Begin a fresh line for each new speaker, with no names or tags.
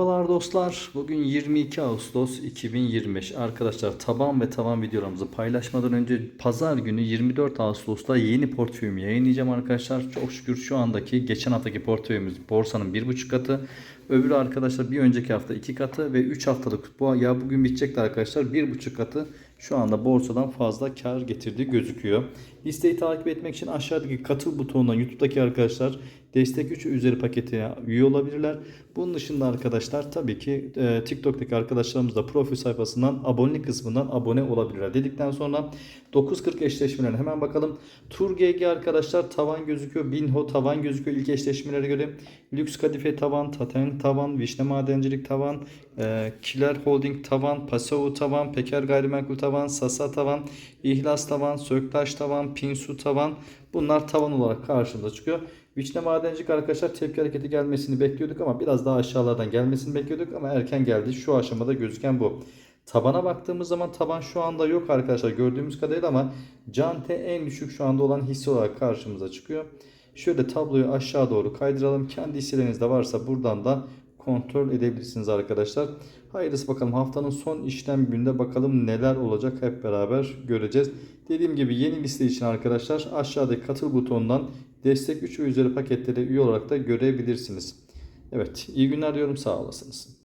Merhabalar dostlar. Bugün 22 Ağustos 2025. Arkadaşlar taban ve tavan videolarımızı paylaşmadan önce pazar günü 24 Ağustos'ta yeni portföyümü yayınlayacağım arkadaşlar. Çok şükür şu andaki geçen haftaki portföyümüz borsanın 1,5 katı. Öbürü arkadaşlar bir önceki hafta 2 katı ve 3 haftalık bu ya bugün bitecekti arkadaşlar 1,5 katı şu anda borsadan fazla kar getirdiği gözüküyor. Listeyi takip etmek için aşağıdaki katıl butonundan YouTube'daki arkadaşlar destek 3 üzeri paketine üye olabilirler. Bunun dışında arkadaşlar tabii ki e, TikTok'taki arkadaşlarımız da profil sayfasından abonelik kısmından abone olabilirler. Dedikten sonra 9.40 eşleşmelerine hemen bakalım. Tur arkadaşlar tavan gözüküyor. Binho tavan gözüküyor ilk eşleşmelere göre. Lüks Kadife tavan, Taten tavan, Vişne Madencilik tavan, e, Kiler Holding tavan, Paseo tavan, Peker Gayrimenkul tavan, Sasa tavan, İhlas tavan, Söktaş tavan, Pinsu tavan. Bunlar tavan olarak karşımıza çıkıyor. Vişne Madencilik arkadaşlar tepki hareketi gelmesini bekliyorduk ama biraz daha aşağılardan gelmesini bekliyorduk ama erken geldi. Şu aşamada gözüken bu. Tabana baktığımız zaman taban şu anda yok arkadaşlar gördüğümüz kadarıyla ama Cante en düşük şu anda olan hisse olarak karşımıza çıkıyor. Şöyle tabloyu aşağı doğru kaydıralım. Kendi hisselerinizde varsa buradan da kontrol edebilirsiniz arkadaşlar. Hayırlısı bakalım haftanın son işlem gününde bakalım neler olacak hep beraber göreceğiz. Dediğim gibi yeni liste için arkadaşlar aşağıdaki katıl butonundan destek 3 ve üzeri paketlere üye olarak da görebilirsiniz. Evet iyi günler diyorum sağ olasınız.